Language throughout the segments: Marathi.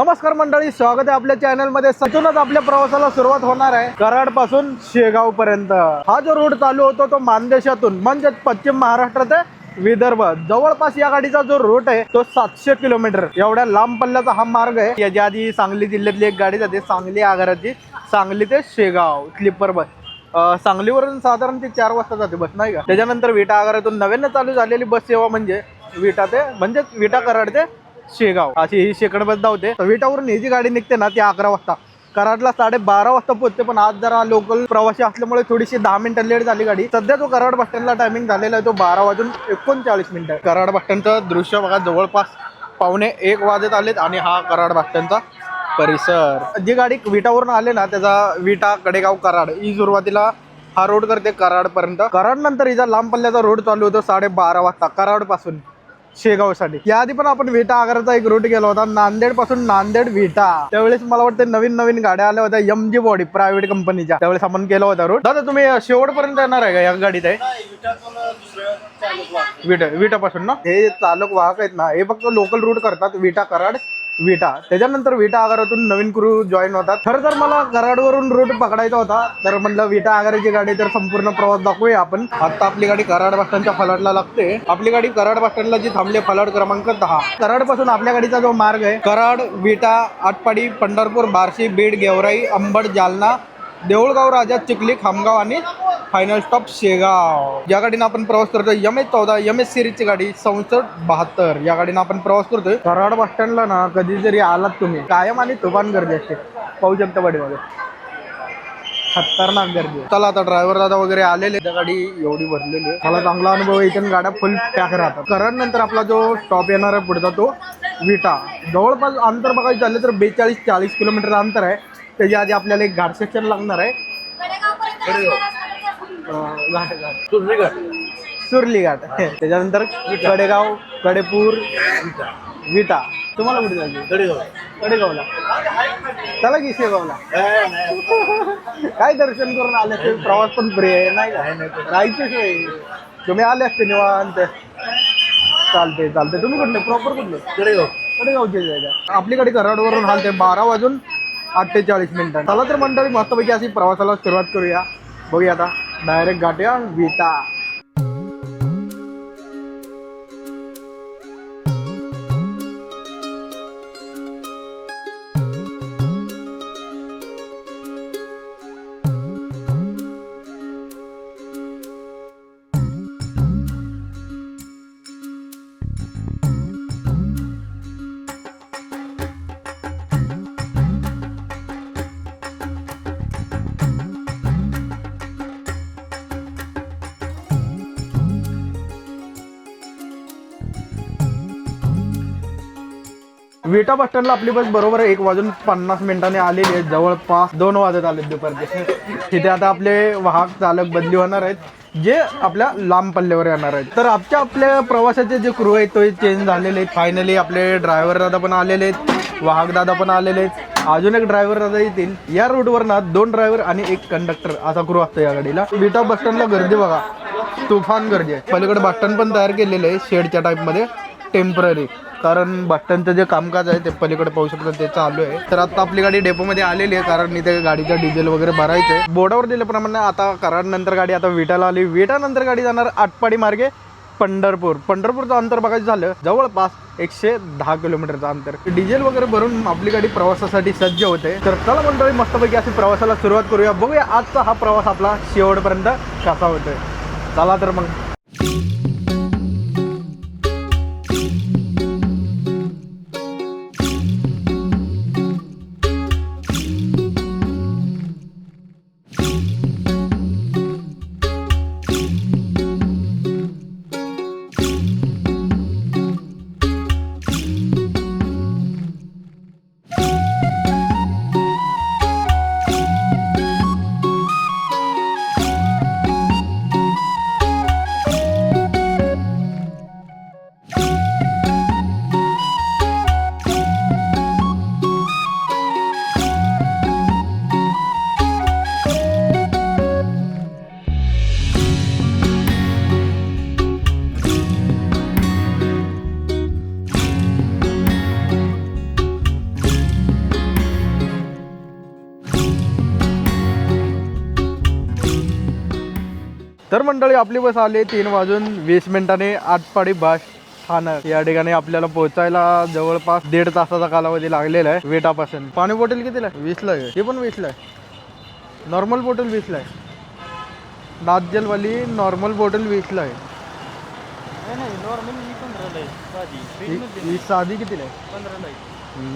नमस्कार मंडळी स्वागत आहे आपल्या चॅनलमध्ये. सतूनच आपल्या प्रवासाला सुरुवात होणार आहे. कराडपासून शेगाव पर्यंत हा जो रूट चालू होतो तो मानदेशातून म्हणजे पश्चिम महाराष्ट्र ते विदर्भ. जवळपास या गाडीचा जो रूट आहे तो सातशे किलोमीटर. एवढ्या लांब पल्ल्याचा हा मार्ग आहे. याच्या आधी सांगली जिल्ह्यातली एक गाडी जाते सांगली आगाराची. सांगली ते शेगाव स्लीपर बस. सांगलीवरून साधारण ती चार वाजता जाते बस नाही का? त्याच्यानंतर विटा आगारातून नव्यानं चालू झालेली बस सेवा म्हणजे विटा ते म्हणजेच विटा कराड ते शेगाव. अशी ही शेकड बस धावते. तर विटावरून ही जी गाडी निघते ना ती अकरा वाजता. कराडला साडे बारा वाजता पोहोचते पण आज जरा लोकल प्रवासी असल्यामुळे थोडीशी दहा मिनिटं लेट झाली गाडी. सध्या तो कराड बस स्टँडला टायमिंग झालेला आहे तो बारा वाजून एकोणचाळीस मिनिटं कराड बस स्टँडचं दृश्य बघा जवळपास पावणे एक वाजत आलेत आणि हा कराड बस स्टँडचा परिसर. जी गाडी विटावरून आले ना त्याचा विटा कडेगाव कराड ही सुरुवातीला हा रोड करते कराड पर्यंत कराड नंतर हिचा लांब पल्ल्याचा रोड चालू होतो साडे बारा वाजता कराड पासून शेगावसाठी याआधी पण आपण विटा आगाराचा एक रूट गेला होता नांदेडपासून नांदेड विटा त्यावेळेस मला वाटतं नवीन नवीन गाड्या आल्या होत्या एम जी बॉडी प्रायव्हेट कंपनीच्या त्यावेळेस आपण केला होता रूट दादा तुम्ही शेवटपर्यंत येणार आहे का या गाडीत आहे? विटा विटापासून ना? हे चालक वाहक आहेत ना हे फक्त लोकल रूट करतात विटा कराड विटा. त्याच्यानंतर विटा आगारातून नवीन क्रू जॉईन होतात. खरं तर मला कराडवरून रूट पकडायचा होता. तर म्हणलं विटा आगाराची गाडी तर संपूर्ण प्रवास दाखवूया आपण. आता आपली गाडी कराड बस स्टँडच्या फलाटला लागते. आपली गाडी कराड बस स्टँडला जी थांबली फलाट क्रमांक दहा. कराडपासून आपल्या गाडीचा जो मार्ग आहे कराड विटा आटपाडी पंढरपूर बार्शी बीड गेवराई अंबड जालना देऊळगाव राजा चिखली खामगाव आणि फायनल स्टॉप शेगाव. या गाडीनं आपण प्रवास करतोय एम एस चौदा एम एस सिरीजची गाडी चौसष्ट बहात्तर. या गाडीनं आपण प्रवास करतोय. कराड बस स्टँडला ना कधी जरी आलात तुम्ही कायम आणि तुफान गर्दी असते. पाहू शकता गाडीमध्ये खतरनाक गर्दी आहे. चला आता ड्रायव्हर दादा वगैरे आलेले त्या गाडी एवढी भरलेली आहे. मला चांगला अनुभव आहे. इथून गाड्या फुल पॅक राहतात. करण नंतर आपला जो स्टॉप येणार आहे पुढचा तो विटा. जवळपास अंतर बघायचं झालं तर बेचाळीस चाळीस किलोमीटर अंतर आहे. त्याच्या आधी आपल्याला एक घाट सेक्शन लागणार आहे. सुरली घाट. त्याच्यानंतर कडेगाव कडेपूर विटा. तुम्हाला कुठे जायचं? कडेगावला. चला की शेगावला. काय दर्शन करून आले ते प्रवास पण फ्री आहे नाही का? राहायची तुम्ही आले असते निवांत. चालते चालते तुम्ही कुठले? प्रॉपर कुठले? कडेगाव. कडेगावचे जायचं आपली गाडी कराडवरून हालते बारा वाजून. अठ्ठेचाळीस मिनिटं. चला तर मंडळी मस्तपैकी अशी प्रवासाला सुरुवात करूया. बघूया आता डायरेक्ट गाठूया. विटा. विटा बस स्टँडला आपली बस बरोबर एक वाजून पन्नास मिनिटांनी आलेली आहे. जवळपास दोन वाजत आले दुपारचे. तिथे आता आपले वाहक चालक बदली होणार आहेत. जे आपल्या लांब पल्ल्यावर येणार आहेत. तर आजच्या आपल्या प्रवासाचे जे क्रू आहेत तो चेंज झालेले आहेत. फायनली आपले ड्रायव्हर दादा पण आलेले आहेत. वाहक दादा पण आलेले आहेत. अजून एक ड्रायव्हर दादा येतील. या रूटवर ना दोन ड्रायव्हर आणि एक कंडक्टर असा क्रू असतो या गाडीला. विटा बस स्टँडला गर्दी बघा. तुफान गर्दी आहे. पलीकडे बस स्टँड पण तयार केलेलं आहे. शेडच्या टाईपमध्ये टेंपररी कारण बट्ट्यांचं जे कामकाज आहे ते पलीकडे पाहू शकता ते चालू आहे. तर आता आपली गाडी डेपोमध्ये आलेली आहे कारण इथे गाडीचं डिझेल वगैरे भरायचं आहे. बोर्डावर दिल्याप्रमाणे आता कराड नंतर गाडी आता विटाला आली. विटा नंतर गाडी जाणार आटपाडी मार्गे पंढरपूर. पंढरपूरचं अंतर बघायचं झालं जवळपास एकशे दहा किलोमीटरचं अंतर. डिझेल वगैरे भरून आपली गाडी प्रवासासाठी सज्ज होते. तर चला मंडळी मस्तपैकी अशी प्रवासाला सुरुवात करूया. बघूया आजचा हा प्रवास आपला शेवटपर्यंत कसा होतोय. चला तर मग. तर मंडळी आपली बस आली तीन वाजून वीस मिनिटांनी आटपाडी बस स्थानक. या ठिकाणी आपल्याला पोहोचायला जवळपास दीड तासाचा कालावधी लागलेला आहे. वेटापासून. पाणी बॉटल कितीला वीसला आहे. हे पण वीसला आहे. नॉर्मल बॉटल वीसला आहे. नाजलवाली नॉर्मल बॉटल वीसला आहे. ही- ही साधी कितीला आहे.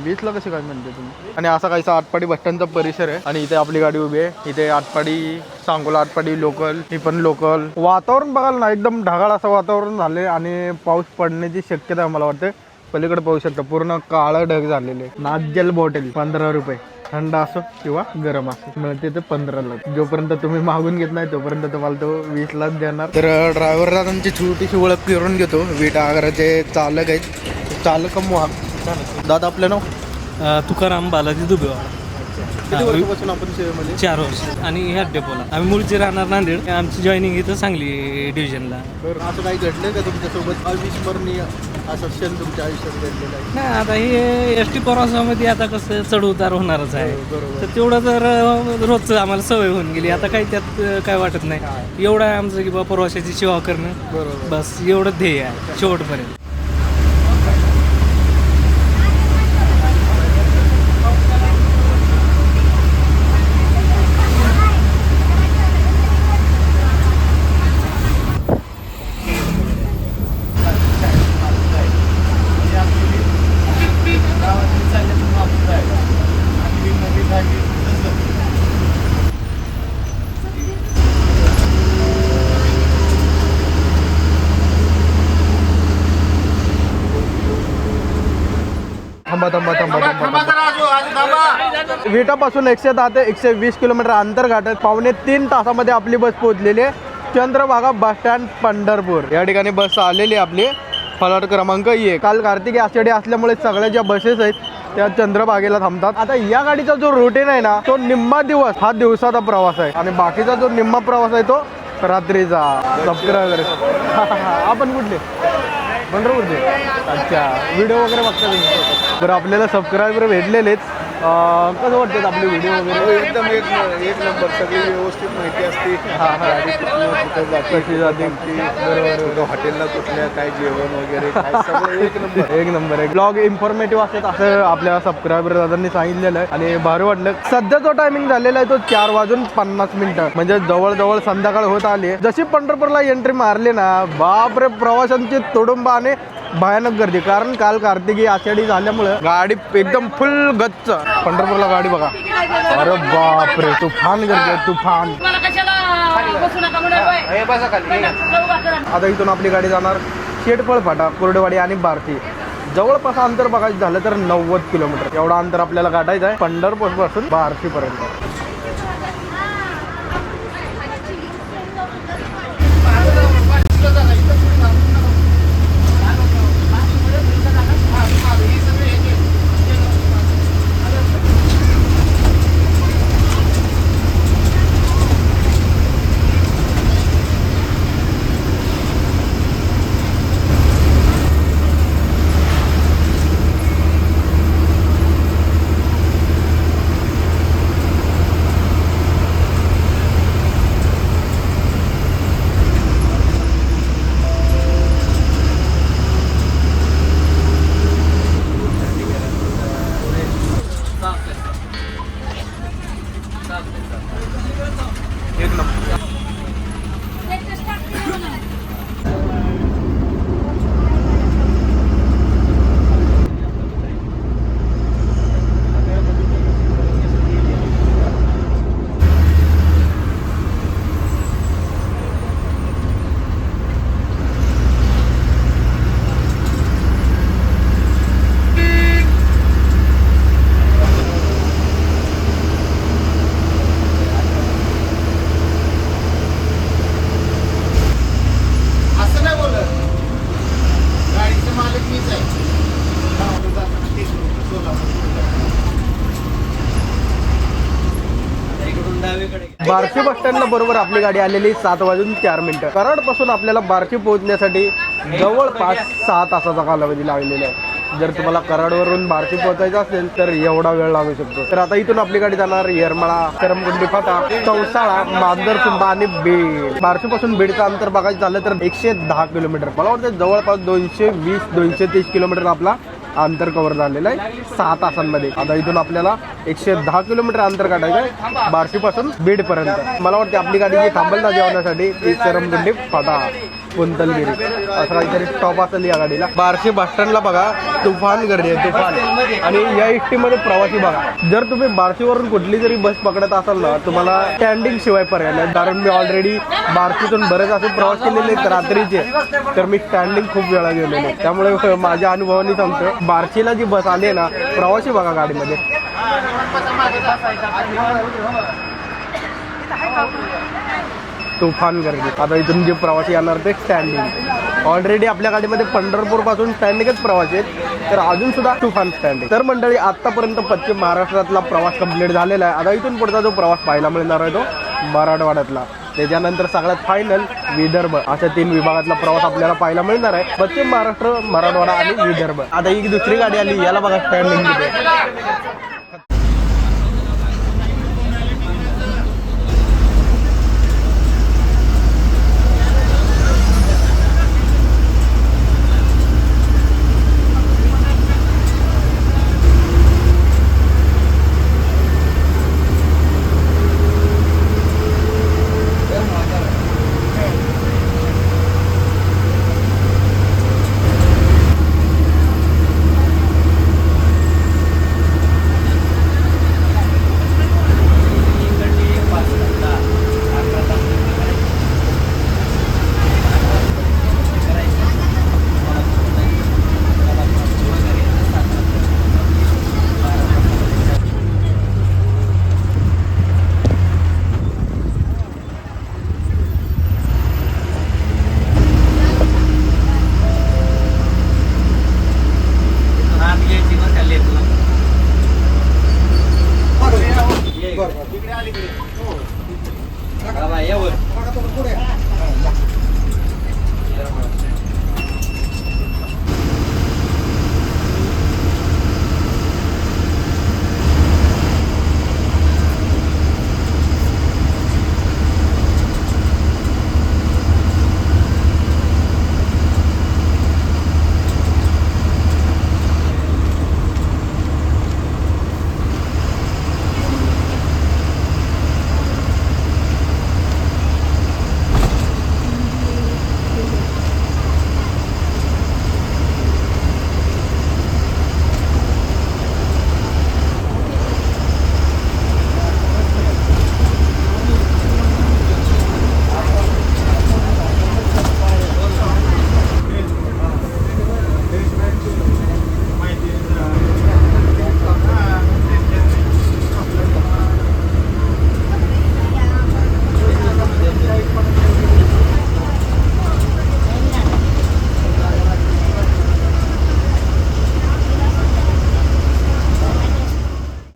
वीसला कशी काय म्हणते तुम्ही. आणि असा काहीसा आटपाडी बस परिसर आहे. आणि इथे आपली गाडी उभी आहे. इथे आटपाडी सांगोला आटपाडी लोकल ही पण लोकल वातावरण बघाल ना एकदम ढगाळ असं वातावरण झाले आणि पाऊस पडण्याची शक्यता आहे मला वाटते. पलीकडे पाहू शकता पूर्ण काळं ढग झालेले. नाजल बॉटल पंधरा रुपये. थंड असो किंवा गरम असो. मिळते ते पंधराला जोपर्यंत तुम्ही मागून घेत नाही तोपर्यंत तुम्हाला तो वीस वीसलाच देणार. तर ड्रायव्हर दादांची छोटीशी ओळख करून घेतो. विटा आगाराचे चालक आहेत. चालक मुहा दादा आपलं नाव? तुकाराम बालाजी दुबेवाड किती वर्षापासून आपण सेवेमध्ये चार वर्ष. आणि ह्याच डेपोला आम्ही मूळचे राहणार नांदेड. आमची जॉईनिंग इथं सांगली डिव्हिजनला बरं असं काही घडलं का तुमच्यासोबत? अविस्मरणीय असं क्षण तुमच्या आयुष्यात घडलेला आहे. नाही आता हे एस टी प्रवासामध्ये आता कसं चढ उतार होणारच आहे. तर तेवढं तर रोजचं आम्हाला सवय होऊन गेली. आता काही त्यात काय वाटत नाही. एवढं आहे आमचं की बा प्रवाशाची सेवा करणं. बरोबर. बस एवढं ध्येय आहे शेवटपर्यंत. विटापासून एकशे दहा ते एकशे वीस किलोमीटर अंतर गाठत पावणे तीन तासामध्ये आपली बस पोहोचलेली आहे. Chandrabhaga bus stand Pandharpur. या ठिकाणी बस आलेली आहे आपली. फलाट क्रमांक ये काल कार्तिकी आषाढी असल्यामुळे सगळ्या ज्या बसेस आहेत त्या चंद्रभागेला थांबतात. आता या गाडीचा जो रुटीन आहे ना तो निम्मा दिवस हा दिवसाचा प्रवास आहे. आणि बाकीचा जो निम्मा प्रवास आहे तो रात्रीचा. सबस्क्राईबर आपण कुठले? पंढरपूरचे. अच्छा. व्हिडिओ वगैरे बघता तुम्ही. तर आपल्याला सबस्क्रायबर भेटलेलेच कसं वाटतं आपले व्हिडिओ वगैरे? एकदम एक एक नंबर सगळी व्यवस्थित माहिती असते. हा हा. गाडी कुठनं कुठं जाते कशी जाते बरोबर हॉटेलला कुठल्या काय जेवण वगैरे काय सगळं एक नंबर. एक नंबर आहे ब्लॉग इन्फॉर्मेटिव्ह असतात असं आपल्या सबस्क्रायबर दादांनी सांगितलेलं आहे. आणि भारी वाटलं. सध्या जो टायमिंग झालेला आहे तो चार वाजून पन्नास मिनिटं. म्हणजे जवळजवळ संध्याकाळ होत आली. जशी पंढरपूरला एंट्री मारली ना बापरे प्रवाशांची तुडुंब आणि भयानक गर्दी. कारण काल कार्तिकी आषाढी झाल्यामुळं गाडी एकदम फुल गच्च. पंढरपूरला गाडी बघा. अरे बापरे तुफान गर्दी आहे तुफान. मला कशाला? बसू नका म्हणून. आता इथून आपली गाडी जाणार शेटफळ फाटा कुर्डेवाडी आणि बारती. जवळपास अंतर बघायचं झालं तर नव्वद किलोमीटर. एवढं अंतर आपल्याला गाठायचं आहे पंढरपूरपासून बारती पर्यंत असं नाही बोलत गाडीचे मालक मीच आहे बार्शी बस बरोबर आपली गाडी आलेली सात वाजून चार मिनिटं. कराडपासून आपल्याला बार्शी पोहोचण्यासाठी जवळपास सहा तासाचा कालावधी लागलेला आहे. जर तुम्हाला कराडवरून बार्शी पोहोचायचं असेल तर एवढा वेळ लागू शकतो. तर आता इथून आपली गाडी जाणार येरमाळा करमगुंडी फाटा चौसाळा मांजरसुंबा आणि बीड. बार्शी पासून बीडचं अंतर बघायचं झालं तर एकशे दहा किलोमीटर. मला वाटतं जवळपास दोनशे वीस दोनशे तीस किलोमीटर आपला अंतर कव्हर झालेलं आहे. सहा तासांमध्ये. आता इथून आपल्याला एकशे दहा किलोमीटर अंतर काढायचं आहे. बार्शी पासून बीड पर्यंत मला वाटते आपली गाडी जी थांबेल ना जेवणासाठी ती सरमगुंडी फाटा. कुंतलगिरी. असं काहीतरी स्टॉप असेल या गाडीला. बार्शी बस स्टँडला बघा तुफान गर्दी आहे तुफान. आणि या एसटी प्रवासी बघा. जर तुम्ही बार्शीवरून कुठली जरी बस पकडत असाल ना तुम्हाला स्टँडिंग शिवाय पर्याय नाही. कारण मी ऑलरेडी बार्शीतून बरेच असे प्रवास केलेले आहेत रात्रीचे. तर मी स्टँडिंग खूप वेळा गेलेलो आहे. त्यामुळे माझ्या अनुभवाने सांगतो बार्शीला जी बस आली आहे ना प्रवासी बघा गाडीमध्ये. तुफान गर्दी. आता इथून जे प्रवासी येणार ते स्टँडिंग ऑलरेडी आपल्या गाडीमध्ये पंढरपूरपासून स्टँडिंगच प्रवासी आहेत. तर अजून सुद्धा तुफान स्टँडिंग तर मंडळी आतापर्यंत पश्चिम महाराष्ट्रातला प्रवास कंप्लीट झालेला आहे. आता इथून पुढचा जो प्रवास पाहायला मिळणार आहे तो मराठवाड्यातला. त्याच्यानंतर सगळ्यात फायनल विदर्भ. अशा तीन विभागातला प्रवास आपल्याला पाहायला मिळणार आहे. पश्चिम महाराष्ट्र मराठवाडा आणि विदर्भ. आता ही दुसरी गाडी आली याला बघा स्टँडिंग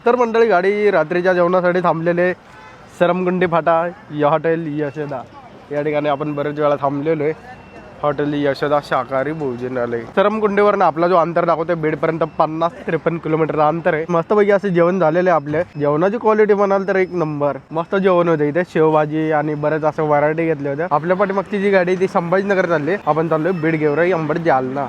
तर मंडळी गाडी रात्रीच्या जेवणासाठी थांबलेले सरमगुंडी फाटा या हॉटेल यशोदा. या ठिकाणी आपण बरेच वेळा थांबलेलो आहे. हॉटेल यशोदा शाकाहारी भोजनालय. सरमगुंडीवरनं आपला जो अंतर दाखवतोय बेडपर्यंत पन्नास त्रेपन्न किलोमीटर अंतर आहे. मस्तपैकी असं जेवण झालेलं आहे आपले. जेवणाची क्वालिटी म्हणाल तर एक नंबर. मस्त जेवण होते इथे. शेवभाजी आणि बरेच असं व्हरायटी घेतल्या होत्या. आपल्या पाठीमागची जी गाडी ती संभाजीनगर चालली आपण चाललोय बीड गेवराई अंबड जालना.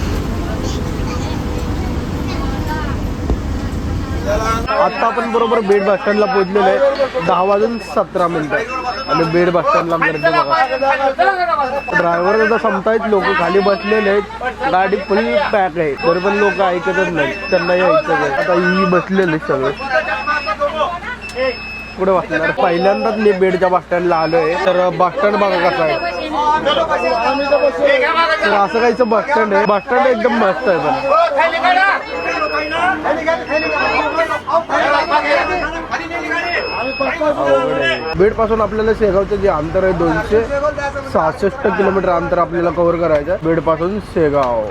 आता आपण बरोबर बेड बस स्टँडला पोहोचलेलो आहे. दहा वाजून सतरा मिनिटं. आणि बेड बस स्टँडला गर्दी बघा. ड्रायव्हर जर संपतायत लोक खाली बसलेले आहेत. गाडी फुल पॅक आहे. तरी पण लोक ऐकतच नाही त्यांना यायचं आहे. आता ही बसलेले सगळे. पुढे बसणार. पहिल्यांदाच मी बेडच्या बस स्टँडला आलोय. तर बस स्टँड बघा कसा आहे. तर असं काहीचं बस स्टँड आहे. बस स्टँड एकदम मस्त आहे पण. बीडपासून आपल्याला शेगावचं जे अंतर आहे दोनशे सहासष्ट किलोमीटर अंतर आपल्याला कव्हर करायचं आहे. बीडपासून शेगाव.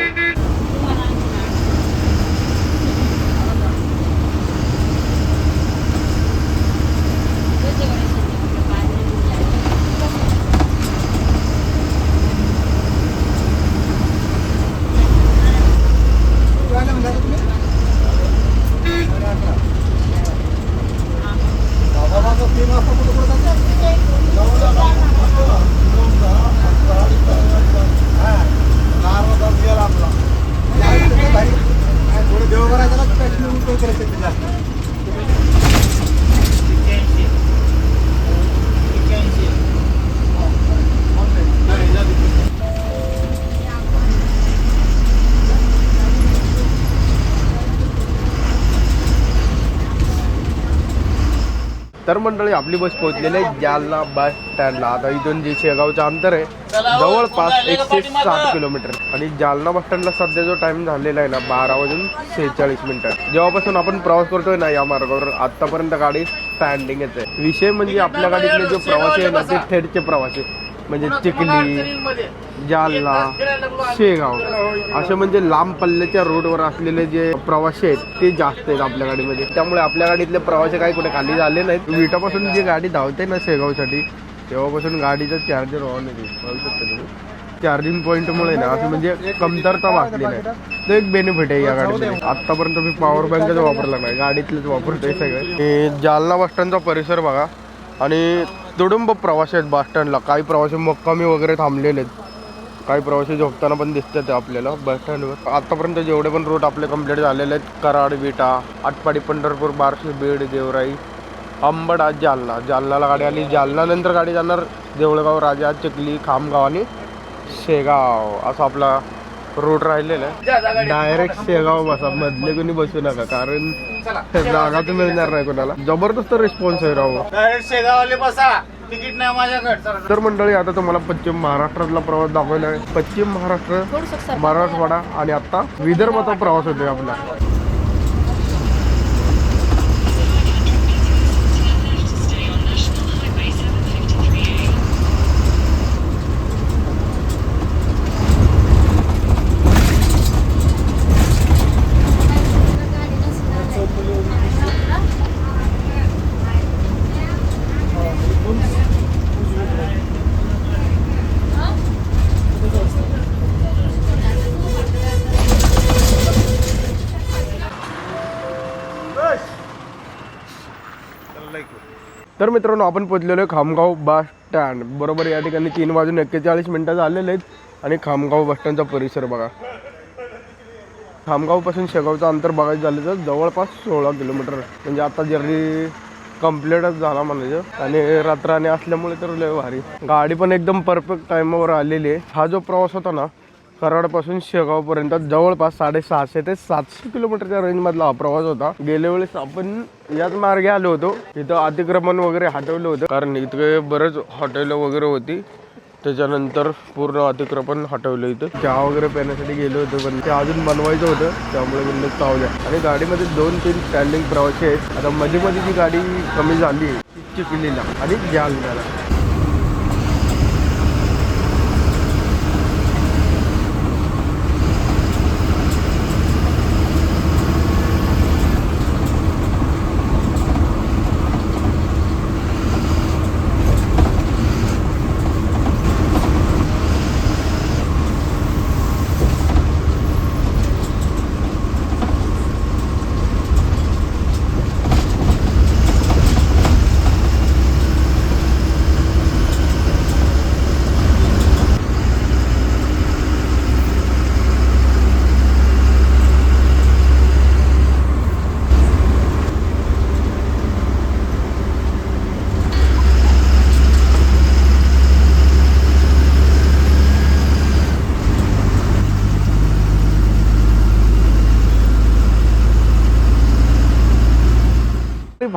तर मंडळी आपली बस पोहोचलेली आहे जालना बस स्टँडला आता इथून जे शेगावचं अंतर आहे जवळपास एकशे सात किलोमीटर. आणि जालना बस स्टँडला सध्या जो टाइम झालेला आहे ना बारा वाजून सेहेचाळीस मिनिटं. जेव्हापासून आपण प्रवास करतोय ना या मार्गावर आतापर्यंत गाडी स्टँडिंगच आहे विषय म्हणजे आपल्या गाडीतले जे प्रवासी आहे ना ते थेटचे प्रवासी. म्हणजे चिखली जालना शेगाव. असे म्हणजे लांब पल्ल्याच्या रोडवर असलेले जे प्रवासी आहेत ते जास्त आहेत आपल्या गाडीमध्ये. त्यामुळे आपल्या गाडीतले प्रवासी काही कुठे खाली झाले नाहीत. विटापासून जी गाडी धावते ना शेगावसाठी तेव्हापासून गाडीचं चार्जर ऑन तुम्ही चार्जिंग पॉईंटमुळे ना असं म्हणजे कमतरता भासली नाही. तो एक बेनिफिट आहे या गाडीमध्ये. आतापर्यंत मी पॉवर बँकच वापरला नाही. गाडीतलेच वापरतोय सगळे. हे जालना बस स्टँडचा परिसर बघा. आणि तुडुंब प्रवासी आहेत बस स्टँडला काही प्रवासी मुक्कामी वगैरे थांबलेले आहेत. काही प्रवासी झोपताना पण दिसतात आपल्याला बस स्टँडवर आतापर्यंत जेवढे पण रूट आपले कंप्लीट झालेले आहेत कराड विटा आटपाडी पंढरपूर बार्शी बीड देवराई अंबड जालना. जालनाला गाडी आली. जालनानंतर गाडी जाणार देवळगाव राजा चिखली खामगाव आणि शेगाव. असा आपला रूट राहिलेला आहे. डायरेक्ट शेगाव बसा. मधले कोणी बसू नका कारण जागा तर मिळणार नाही कोणाला. जबरदस्त रिस्पॉन्स आहे राव. डायरेक्ट शेगावले बसा. तिकीट नाही माझ्याकडे. तर मंडळी आता तुम्हाला पश्चिम महाराष्ट्रातला प्रवास दाखवला आहे. पश्चिम महाराष्ट्र मराठवाडा आणि आता विदर्भाचा प्रवास होतोय आपला. तर मित्रांनो आपण पोचलेलो आहे खामगाव बस स्टँड. बरोबर या ठिकाणी तीन वाजून एक्केचाळीस मिनटं झालेले आहेत आणि खामगाव बस स्टँडचा परिसर बघा. खामगावपासून शेगावचं अंतर बघायचं झालं तर जवळपास सोळा किलोमीटर. म्हणजे आता जर्नी कम्प्लीटच झाला म्हणायचं. आणि रात्राने असल्यामुळे तर लय भारी. गाडी पण एकदम परफेक्ट टायमावर आलेली आहे. हा जो प्रवास होता ना कराडपासून शेगावपर्यंत जवळपास साडेसहाशे ते सातशे किलोमीटरच्या रेंजमधला हा प्रवास होता. गेल्या वेळेस आपण याच मार्गे आलो होतो. इथं अतिक्रमण वगैरे हटवलं होतं. कारण इथे बरेच हॉटेल वगैरे होती. त्याच्यानंतर पूर्ण अतिक्रमण हटवलं इथं. चहा वगैरे पिण्यासाठी गेलो होतो पण ते अजून बनवायचं होतं. त्यामुळे म्हणलं चावल्या आणि गाडीमध्ये दोन तीन स्टँडिंग प्रवासी आहेत. आता मध्ये मध्ये जी गाडी कमी झाली आहे चिखलीला आणि जालन्याला.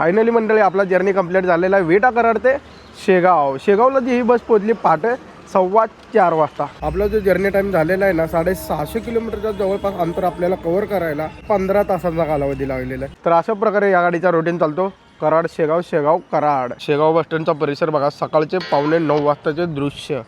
फायनली मंडळी आपला जर्नी कंप्लीट झालेला आहे. वेटा कराड ते शेगाव. शेगावला जी ही बस पोहोचली. पहाटे सव्वा चार वाजता. आपला जो जर्नी टाइम झालेला आहे ना साडेसहाशे किलोमीटरच्या जवळपास अंतर आपल्याला कव्हर करायला पंधरा तासांचा कालावधी लागलेला आहे. तर अशा प्रकारे या गाडीचा रुटीन चालतो. कराड शेगाव शेगाव कराड. शेगाव बस स्टँडचा परिसर बघा सकाळचे पावणे नऊ वाजताचे दृश्य.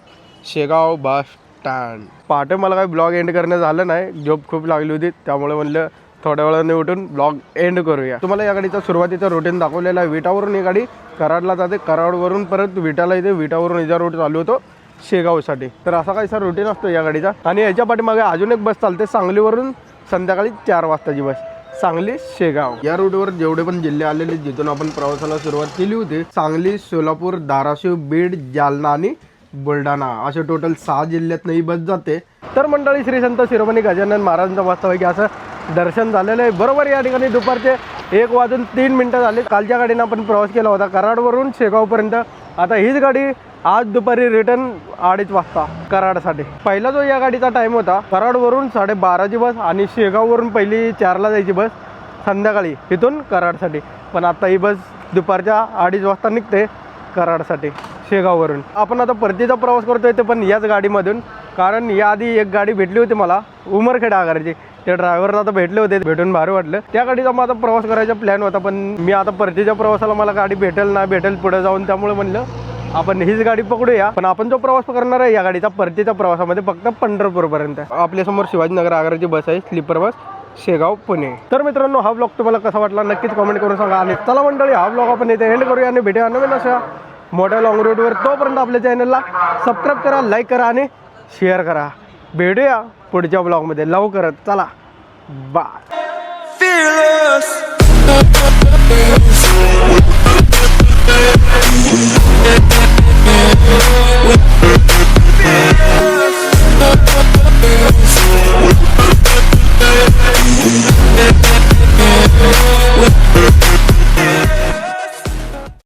शेगाव बस स्टँड पहाटे मला काही ब्लॉग एंड करणं झालं नाही. झोप खूप लागली होती. त्यामुळे म्हणलं थोड्या वेळाने उठून ब्लॉग एंड करूया. तुम्हाला या गाडीचा सुरुवातीचा रुटीन दाखवलेला आहे. विटावरून ही गाडी कराडला जाते. कराडवरून परत विटाला येते. विटावरून हिचा रूट चालू होतो शेगावसाठी. तर असा काहीसा रुटीन असतो या गाडीचा. आणि याच्या पाठीमागे अजून एक बस चालते. सांगलीवरून संध्याकाळी चार वाजताची बस सांगली शेगाव. या रूटवर जेवढे पण जिल्हे आलेले जिथून आपण प्रवासाला सुरुवात केली होती सांगली सोलापूर धाराशिव बीड जालना आणि बुलढाणा असे टोटल सहा जिल्ह्यात नाही बस जाते. तर मंडळी श्री संत शिरोमणी गजानन महाराजांचा वास्तव आहे की असं दर्शन झालेलं आहे. बरोबर या ठिकाणी दुपारचे एक वाजून तीन मिनटं झाले. कालच्या गाडीनं आपण प्रवास केला होता कराडवरून शेगावपर्यंत. आता हीच गाडी आज दुपारी रिटर्न अडीच वाजता कराडसाठी. पहिला जो या गाडीचा टाईम होता कराडवरून साडेबाराची बस आणि शेगाववरून पहिली चारला जायची बस संध्याकाळी इथून कराडसाठी. पण आता ही बस दुपारच्या अडीच वाजता निघते कराडसाठी शेगाववरून. आपण आता परतीचा प्रवास करतोय ते पण याच गाडीमधून. कारण याआधी एक गाडी भेटली होती मला उमरखेड आगाराची. त्या ड्रायव्हरला आता भेटले होते भेटून भारी वाटलं. त्या गाडीचा माझा प्रवास करायचा प्लॅन होता पण मी आता परतीच्या प्रवासाला मला गाडी भेटेल ना भेटेल पुढे जाऊन त्यामुळे म्हणलं आपण हीच गाडी पकडूया. पण आपण जो प्रवास करणार आहे या गाडीचा परतीच्या प्रवासामध्ये फक्त पंढरपूरपर्यंत आपल्यासमोर शिवाजीनगर आगाराची बस आहे स्लीपर बस शेगाव पुणे. तर मित्रांनो हा ब्लॉग तुम्हाला कसा वाटला नक्कीच कमेंट करून सांगा. आणि चला मंडळी हा ब्लॉग आपण येथे एंड करूया आणि भेटूया नवीन अशा मोठ्या लॉंग रोडवर तोपर्यंत आपल्या चॅनलला सबस्क्राईब करा लाईक करा आणि शेअर करा. भेटूया पुढच्या ब्लॉगमध्ये लव करत. चला. Bye.